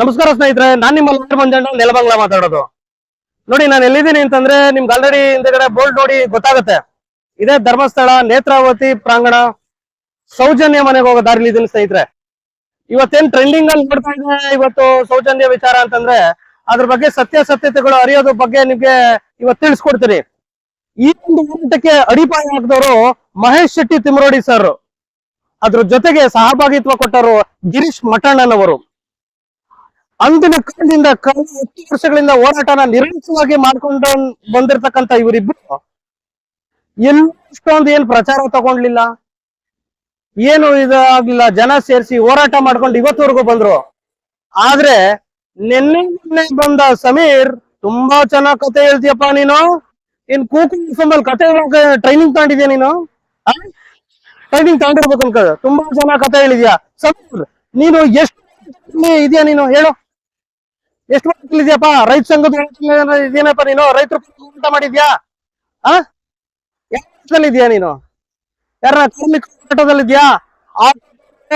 ನಮಸ್ಕಾರ ಸ್ನೇಹಿತರೆ, ನಾನ್ ನಿಮ್ಮ ಮಂಜಣ್ಣ ನೆಲಬಂಗ್ಲಾ ಮಾತಾಡೋದು. ನೋಡಿ, ನಾನು ಎಲ್ಲಿದ್ದೀನಿ ಅಂತಂದ್ರೆ ನಿಮ್ಗೆ ಆಲ್ರೆಡಿ ಹಿಂದೆಗಡೆ ಬೋರ್ಡ್ ನೋಡಿ ಗೊತ್ತಾಗುತ್ತೆ. ಇದೇ ಧರ್ಮಸ್ಥಳ, ನೇತ್ರಾವತಿ, ಪ್ರಾಂಗಣ, ಸೌಜನ್ಯ ಮನೆಗೆ ಹೋಗೋ ದಾರಿಲಿ ಇದೀನಿ ಸ್ನೇಹಿತರೆ. ಇವತ್ತೇನ್ ಟ್ರೆಂಡಿಂಗ್ ಅಲ್ಲಿ ನೋಡ್ತಾ ಇದೆ ಇವತ್ತು ಸೌಜನ್ಯ ವಿಚಾರ ಅಂತಂದ್ರೆ, ಅದ್ರ ಬಗ್ಗೆ ಸತ್ಯಾಸತ್ಯತೆಗಳು ಅರಿಯೋದ್ರ ಬಗ್ಗೆ ನಿಮ್ಗೆ ಇವತ್ತು ತಿಳಿಸ್ಕೊಡ್ತೀನಿ. ಈ ಒಂದು ಹೋರಾಟಕ್ಕೆ ಅಡಿಪಾಯ ಹಾಕಿದವರು ಮಹೇಶ್ ಶೆಟ್ಟಿ ತಿಮರೋಡಿ ಸರ್ ಅದ್ರ ಜೊತೆಗೆ ಸಹಭಾಗಿತ್ವ ಕೊಟ್ಟರು ಗಿರೀಶ್ ಮಠಣ್ಣನವರು. ಅಂದಿನ ಕಾಲದಿಂದ ಕಳೆದ ಹತ್ತು ವರ್ಷಗಳಿಂದ ಹೋರಾಟನ ನಿರಂತರವಾಗಿ ಮಾಡ್ಕೊಂಡು ಬಂದಿರತಕ್ಕಂತ ಇವರಿಬ್ರು, ಎಲ್ಲೂ ಇಷ್ಟೊಂದು ಏನ್ ಪ್ರಚಾರ ತಗೊಂಡ್ಲಿಲ್ಲ. ಏನು ಇದಾಗ್ಲಿಲ್ಲ, ಜನ ಸೇರಿಸಿ ಹೋರಾಟ ಮಾಡ್ಕೊಂಡು ಇವತ್ತವರೆಗೂ ಬಂದ್ರು. ಆದ್ರೆ ನಿನ್ನೆ ನಿನ್ನೆ ಬಂದ ಸಮೀರ್, ತುಂಬಾ ಚೆನ್ನಾಗ್ ಕತೆ ಹೇಳ್ತೀಯಪ್ಪ ನೀನು. ಇನ್ ಕೂಕು ಅಲ್ಲಿ ಕತೆ ಟ್ರೈನಿಂಗ್ ತಗೊಂಡಿದ್ಯಾ ನೀನು? ಟ್ರೈನಿಂಗ್ ತಗೊಂಡಿರ್ಬೇಕು ಅನ್ಕೋ ತುಂಬಾ ಚೆನ್ನಾಗ್ ಕತೆ ಹೇಳಿದ್ಯಾ? ಸಮೀರ್, ನೀನು ಎಷ್ಟು ಇದೆಯಾ ನೀನು? ಹೇಳು. ಎಷ್ಟು ಇದೆಯಪ್ಪ ರೈತ ಸಂಘದ ಹೋರಾಟದಲ್ಲಿ ಇದೇನಪ್ಪ ನೀನು? ರೈತರು ಊಟ ಮಾಡಿದ್ಯಾ? ಆ? ಇದೆಯಾ ನೀನು? ಯಾರ ಕಾರ್ಮಿಕ ಹೋರಾಟದಲ್ಲಿದ್ಯಾ ಆ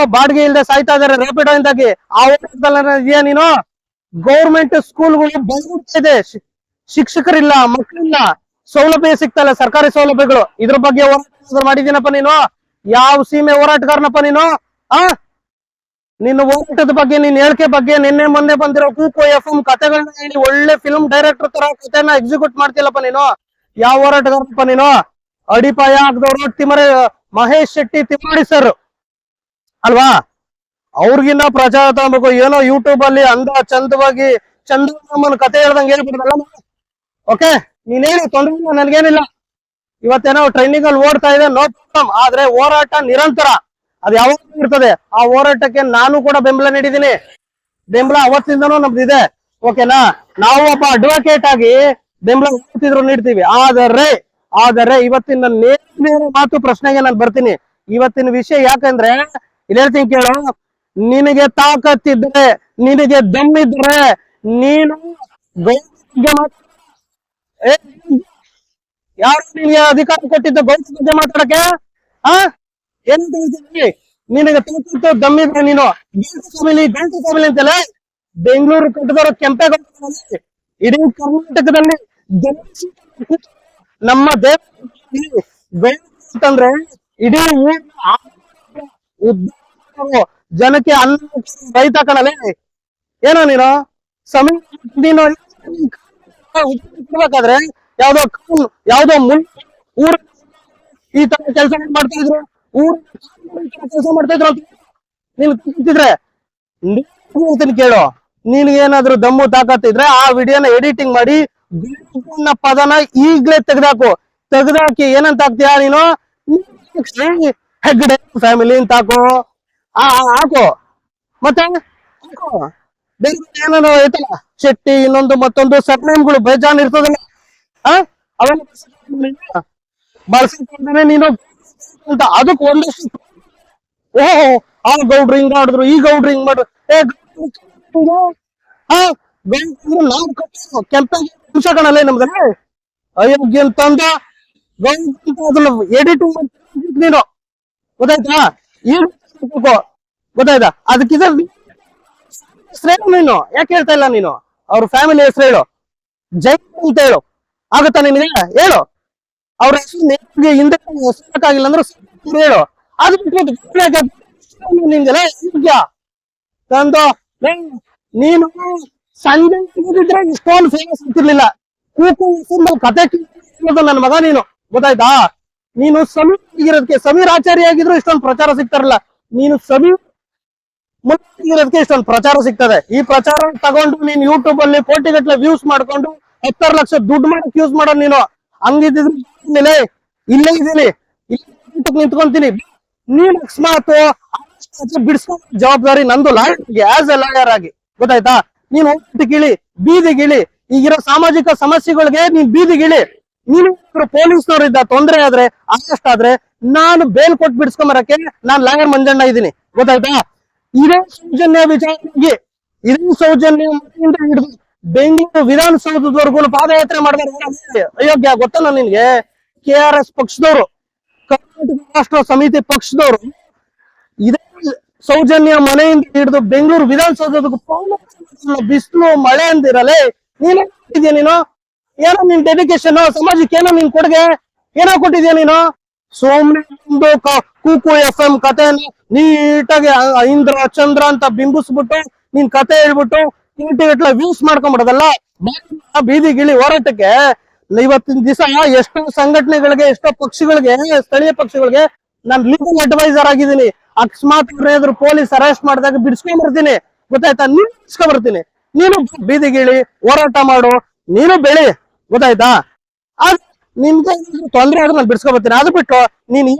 ಬಾಡಿಗೆ ಇಲ್ಲದೆ ಸಾಯ್ತಾ ಇದಾರೆ ರೇಪಿಡೋ ಇಂದಾಗಿ ಆ ಹೋರಾಟದಲ್ಲಿ ಇದೆಯಾ ನೀನು? ಗೌರ್ಮೆಂಟ್ ಸ್ಕೂಲ್ಗಳು ಬಂದ್ಬಿಡ್ತಾ ಇದೆ. ಶಿಕ್ಷಕರಿಲ್ಲ, ಮಕ್ಕಳಿಲ್ಲ. ಸೌಲಭ್ಯ ಸಿಗ್ತಲ್ಲ ಸರ್ಕಾರಿ ಸೌಲಭ್ಯಗಳು. ಇದ್ರ ಬಗ್ಗೆ ಹೋರಾಟ ಮಾಡಿದೀನಪ್ಪ ನೀನು? ಯಾವ ಸೀಮೆ ಹೋರಾಟಗಾರನಪ್ಪ ನೀನು? ಆ? ನಿನ್ನ ಹೋರಾಟದ ಬಗ್ಗೆ ನಿನ್ ಹೇಳಿಕೆ ಬಗ್ಗೆ ನಿನ್ನೆ ಮೊನ್ನೆ ಬಂದಿರೋ ಕೂಪು ಎಫ್ ಎಂ ಕತೆಗಳನ್ನ ಹೇಳಿ ಒಳ್ಳೆ ಫಿಲ್ಮ್ ಡೈರೆಕ್ಟರ್ ತರ ಕತೆನ ಎಕ್ಸಿಕ್ಯೂಟ್ ಮಾಡ್ತಿಲ್ಲಪ್ಪ ನೀನು. ಯಾವ ಹೋರಾಟಗಾರಪ್ಪ ನೀನು? ಅಡಿಪಾಯ ಹಾಕ್ದವ್ರು ತಿಮರೆ ಮಹೇಶ್ ಶೆಟ್ಟಿ ತಿಮ್ಮಾಡಿ ಸರ್ ಅಲ್ವಾ? ಅವ್ರಿಗಿನ್ನ ಪ್ರಚಾರ ತಗೋಬೇಕು ಏನೋ ಯೂಟ್ಯೂಬ್ ಅಲ್ಲಿ ಅಂದ ಚಂದವಾಗಿ ಚಂದ ಕತೆ ಹೇಳ್ದಂಗೆ ಹೇಳ್ಬಿಡ್ದಲ್ಲ ಓಕೆ ನೀನೇನು ತೊಂದ್ರೆ ಇಲ್ಲ, ನನ್ಗೇನಿಲ್ಲ. ಇವತ್ತೇನೋ ಟ್ರೈನಿಂಗ್ ಅಲ್ಲಿ ಓಡ್ತಾ ಇದೆ ನೋ ಪ್ರಾಬ್ಲಮ್ ಆದ್ರೆ ಹೋರಾಟ ನಿರಂತರ. ಅದು ಯಾವಾಗ ಇರ್ತದೆ. ಆ ಹೋರಾಟಕ್ಕೆ ನಾನು ಕೂಡ ಬೆಂಬಲ ನೀಡಿದೀನಿ ಬೆಂಬಲ ಅವತ್ತಿಂದನೂ ನಮ್ದಿದೆ ಓಕೆನಾ ನಾವು ಒಬ್ಬ ಅಡ್ವೊಕೇಟ್ ಆಗಿ ಬೆಂಬಲ ಯಾವತ್ತಿದ್ರು ನೀಡ್ತೀವಿ. ಆದರೆ ಆದರೆ ಇವತ್ತಿನ ನೇರ ಮಾತು ಪ್ರಶ್ನೆಗೆ ನಾನು ಬರ್ತೀನಿ. ಇವತ್ತಿನ ವಿಷಯ ಯಾಕಂದ್ರೆ, ಇಲ್ಲಿ ಹೇಳ್ತೀನಿ ಕೇಳು. ನಿನಗೆ ತಾಕತ್ತಿದ್ರೆ, ನಿನಗೆ ದಮ್ಮಿದ್ರೆ ನೀನು ಯಾರು ನಿನಗೆ ಅಧಿಕಾರ ಕೊಟ್ಟಿದ್ದ ಗೌರವ ಮಾತಾಡಕ್ಕೆ? ಆ? ಏನ್ ತಾಕತ್ತು ದಮ್ಮಿದ್ರೆ ನೀನು. ಗಂಟು ಫ್ಯಾಮಿಲಿ ಗಂಟು ಫ್ಯಾಮಿಲಿ ಅಂತಲ್ಲ ಬೆಂಗಳೂರು ಕಟ್ಟದವರು ಕೆಂಪೇಗೌಡ ಇಡೀ ಕರ್ನಾಟಕದಲ್ಲಿ ನಮ್ಮ ದೇವ ಅಂತಂದ್ರೆ ಇಡೀ ಜನಕ್ಕೆ ಅನ್ನ ರೈತ ಕಣಲೆ. ಏನೋ ನೀನು? ಸಮಯ ನೀನು ಯಾವ್ದೋ ಯಾವ್ದೋ ಮುನ್ ಊರ ಈ ತರ ಕೆಲಸ ಮಾಡ್ತಾ ಇದ್ರು. ಊರ್ ಕೆಲಸ ಕೇಳು. ನಿನ್ಗೇನಾದ್ರೂ ದಮ್ಮು ತಾಕತ್ತಿದ್ರೆ ಆ ವಿಡಿಯೋನ ಎಡಿಟಿಂಗ್ ಮಾಡಿ ಪದನ ಈಗ್ಲೇ ತೆಗ್ದಾಕು. ತೆಗ್ದಾಕಿ ಏನಂತ ಹಾಕ್ತೀಯಾ ನೀನು? ಹೆಗ್ಡೆ ಫ್ಯಾಮಿಲಿ ಅಂತ ಹಾಕು. ಆ ಹಾಕು. ಮತ್ತೆ? ಏನೇನೋ ಐತಲ್ಲ ಶೆಟ್ಟಿ, ಇನ್ನೊಂದು ಮತ್ತೊಂದು ಸರ್ನೇಮ್ಗಳು ಬೇಜಾನ್ ಇರ್ತದಲ್ಲ. ಆ? ನೀನು ಅಂತ ಅದಕ್ಕೆ ಒಂದಷ್ಟು ಓಹೋ ಆ ಗೌಡ್ರು ಹಿಂಗ್ ಮಾಡಿದ್ರು, ಈ ಗೌಡ್ರು ಹಿಂಗ್ ಮಾಡಿದ್ರು. ಏ ನಾವು ಕಟ್ಟಿಸೋ ಅಂಶ ಕಣಲ್ಲ ನಮ್ದಲ್ಲಿ ಅಯೋಗ್ಯ ಅಂತಂದ ಗೌಡ್ರು ಅದನ್ನ ಎಡಿಟ್ ನೀನು. ಗೊತ್ತಾಯ್ತಾ? ಈಗ ಗೊತ್ತಾಯ್ತಾ? ಅದಕ್ಕಿದ ಹೆಸರೇನು ನೀನು? ಯಾಕೆ ಹೇಳ್ತಾ ಇಲ್ಲ ನೀನು? ಅವ್ರ ಫ್ಯಾಮಿಲಿ ಹೆಸರು ಹೇಳು. ಜೈ ಅಂತ ಹೇಳು. ಆಗುತ್ತಾ ನಿನಗೆ? ಹೇಳು. ಅವ್ರ ಹೆಸರು ಹಿಂದೆ ಹೆಸರಾಗಿಲ್ಲ ಅಂದ್ರೆ ಹೇಳು ಅದು ಬಿಟ್ಬಿಟ್ಟು ನಿಂಗೆಲ್ಲ ತಂದು ನೀನು ಸಂಜೆ ಇದ್ರೆ ಇಷ್ಟೊಂದು ಫೇಮಸ್ ಇರ್ತಿರ್ಲಿಲ್ಲ ಕೂಕು ಕತೆ ನನ್ನ ಮಗ ನೀನು. ಗೊತ್ತಾಯ್ತಾ? ನೀನು ಸಮೀರ್ ಸಮೀರ್ ಆಚಾರ್ಯ ಆಗಿದ್ರು ಇಷ್ಟೊಂದು ಪ್ರಚಾರ ಸಿಗ್ತಾರಲ್ಲ. ನೀನು ಸಮೀರ್ ಮುಂದಿರೋದಕ್ಕೆ ಇಷ್ಟೊಂದು ಪ್ರಚಾರ ಸಿಗ್ತದೆ. ಈ ಪ್ರಚಾರ ತಗೊಂಡು ನೀನ್ ಯೂಟ್ಯೂಬ್ ಅಲ್ಲಿ ಕೋಟಿಗಟ್ಟಲೆ ವ್ಯೂಸ್ ಮಾಡ್ಕೊಂಡು ಹತ್ತಾರು ಲಕ್ಷ ದುಡ್ಡು ಮಾಡಕ್ ಯೂಸ್ ಮಾಡೋ ನೀನು. ಹಂಗಿದ್ರೆ ಇಲ್ಲೇ ಇದೀನಿ ಇಲ್ಲಿ ನಿಂತ್ಕೊಂತೀನಿ. ನೀನ್ ಅಕಸ್ಮಾತ್ ಬಿಡಿಸ್ಕೊ ಜವಾಬ್ದಾರಿ ನಂದು ಲಾಯರ್ಗೆ ಆಸ್ ಎ ಲಾಯರ್ ಆಗಿ. ಗೊತ್ತಾಯ್ತಾ? ನೀನ್ ಕೇಳಿ ಬೀದಿಗಿಳಿ ಈಗಿರೋ ಸಾಮಾಜಿಕ ಸಮಸ್ಯೆಗಳಿಗೆ ನೀನ್ ಬೀದಿಗಿಳಿ ನೀನು ಪೊಲೀಸ್ನವ್ರು ತೊಂದರೆ ಆದ್ರೆ ಅರೆಸ್ಟ್ ಆದ್ರೆ, ನಾನು ಬೇಲ್ ಕೊಟ್ಟು ಬಿಡಿಸ್ಕೊಂಬರಕ್ಕೆ ನಾನ್ ಲಾಯರ್ ಮಂಜಣ್ಣ ಇದ್ದೀನಿ. ಗೊತ್ತಾಯ್ತಾ? ಇದೇ ಸೌಜನ್ಯ ವಿಚಾರವಾಗಿ, ಇದೇ ಸೌಜನ್ಯ ಬೆಂಗಳೂರು ವಿಧಾನಸೌಧದವರೆಗೂ ಪಾದಯಾತ್ರೆ ಮಾಡಿದ್ರೆ ಅಯೋಗ್ಯ ಗೊತ್ತಲ್ಲ ನಿನ್ಗೆ? ಕೆ ಆರ್ ಎಸ್ ಪಕ್ಷದವರು, ಕರ್ನಾಟಕ ರಾಷ್ಟ್ರ ಸಮಿತಿ ಪಕ್ಷದವರು, ಇದೇ ಸೌಜನ್ಯ ಮನೆಯಿಂದ ಹಿಡಿದು ಬೆಂಗಳೂರು ವಿಧಾನಸೌಧದಕ್ಕೂ ಬಿಸಿಲು, ಮಳೆ ಅಂದಿರಲೇ, ನೀನು ಕೊಟ್ಟಿದ್ಯಾ ನೀನು? ಏನೋ ನಿನ್ ಡೆಡಿಕೇಶನ್ ಸಮಾಜಕ್ಕೆ ಏನೋ ನಿನ್ ಕೊಡುಗೆ, ಏನೋ ಕೊಟ್ಟಿದ್ಯಾ ನೀನು? ಸುಮ್ನೆ ಕೂಕು ಎಫ್ ಎಂ ಕತೆ ನೀಟಾಗಿ ಇಂದ್ರ, ಚಂದ್ರ ಅಂತ ಬಿಂಬಿಸ್ಬಿಟ್ಟು ನೀನ್ ಕತೆ ಹೇಳ್ಬಿಟ್ಟು ಗಟ್ಲೆ ವ್ಯೂಸ್ ಮಾಡ್ಕೊಂಡ್ಬಿಡೋದಲ್ಲ ಬೀದಿ ಗಿಳಿ ಹೋರಾಟಕ್ಕೆ ಇವತ್ತಿನ ದಿವಸ ಎಷ್ಟೋ ಸಂಘಟನೆಗಳಿಗೆ, ಎಷ್ಟೋ ಪಕ್ಷಿಗಳಿಗೆ, ಸ್ಥಳೀಯ ಪಕ್ಷಿಗಳಿಗೆ ನಾನು ಲೀಗಲ್ ಅಡ್ವೈಸರ್ ಆಗಿದ್ದೀನಿ. ಅಕಸ್ಮಾತ್ ಏನಾದ್ರು ಪೊಲೀಸ್ ಅರೆಸ್ಟ್ ಮಾಡಿದಾಗ ಬಿಡಿಸ್ಕೊಂಡ್ ಬರ್ತೀನಿ. ಗೊತ್ತಾಯ್ತಾ? ನೀನು ಬಿಡಿಸ್ಕೊಂಡ್ ಬರ್ತೀನಿ. ನೀನು ಬೀದಿಗಿಳಿ ಹೋರಾಟ ಮಾಡು. ನೀನು ಬೆಳಿ. ಗೊತ್ತಾಯ್ತಾ? ಅದ್ ನಿನ್ಗೆ ತೊಂದ್ರೆ ಆದ್ರೆ ನಾನು ಬಿಡಿಸ್ಕೊಂಡ್ ಬರ್ತೀನಿ. ಅದು ಬಿಟ್ಟು ನೀನ್ ಈ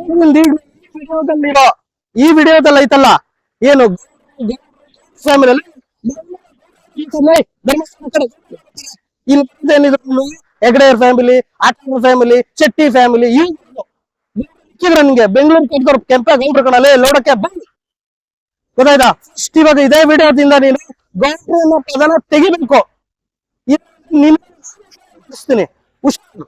ಈ ವಿಡಿಯೋದಲ್ಲಿ ಐತಲ್ಲ? ಏನು? ಫ್ಯಾಮಿಲಿಯಲ್ಲಿ ಇಲ್ಲೇನಿದ್ರು family auto family Shetty family ಇವ್ರು ನಿಮ್ಗೆ ಬೆಂಗಳೂರು ಕೆಂಪೆ ಗೌಡ್ರು ಕಣಲ್ಲಿ ಲೋಡಕ್ಕೆ ಬಂದು ಗೊತ್ತಾಯ್ತಾ? ಫಸ್ಟ್ ಇವಾಗ ಇದೇ ವಿಡಿಯೋದಿಂದ ನೀನು ಅನ್ನೋ ಪದನ ತೆಗಿಬೇಕು. ನಿನ್ನ ಹುಷಾರು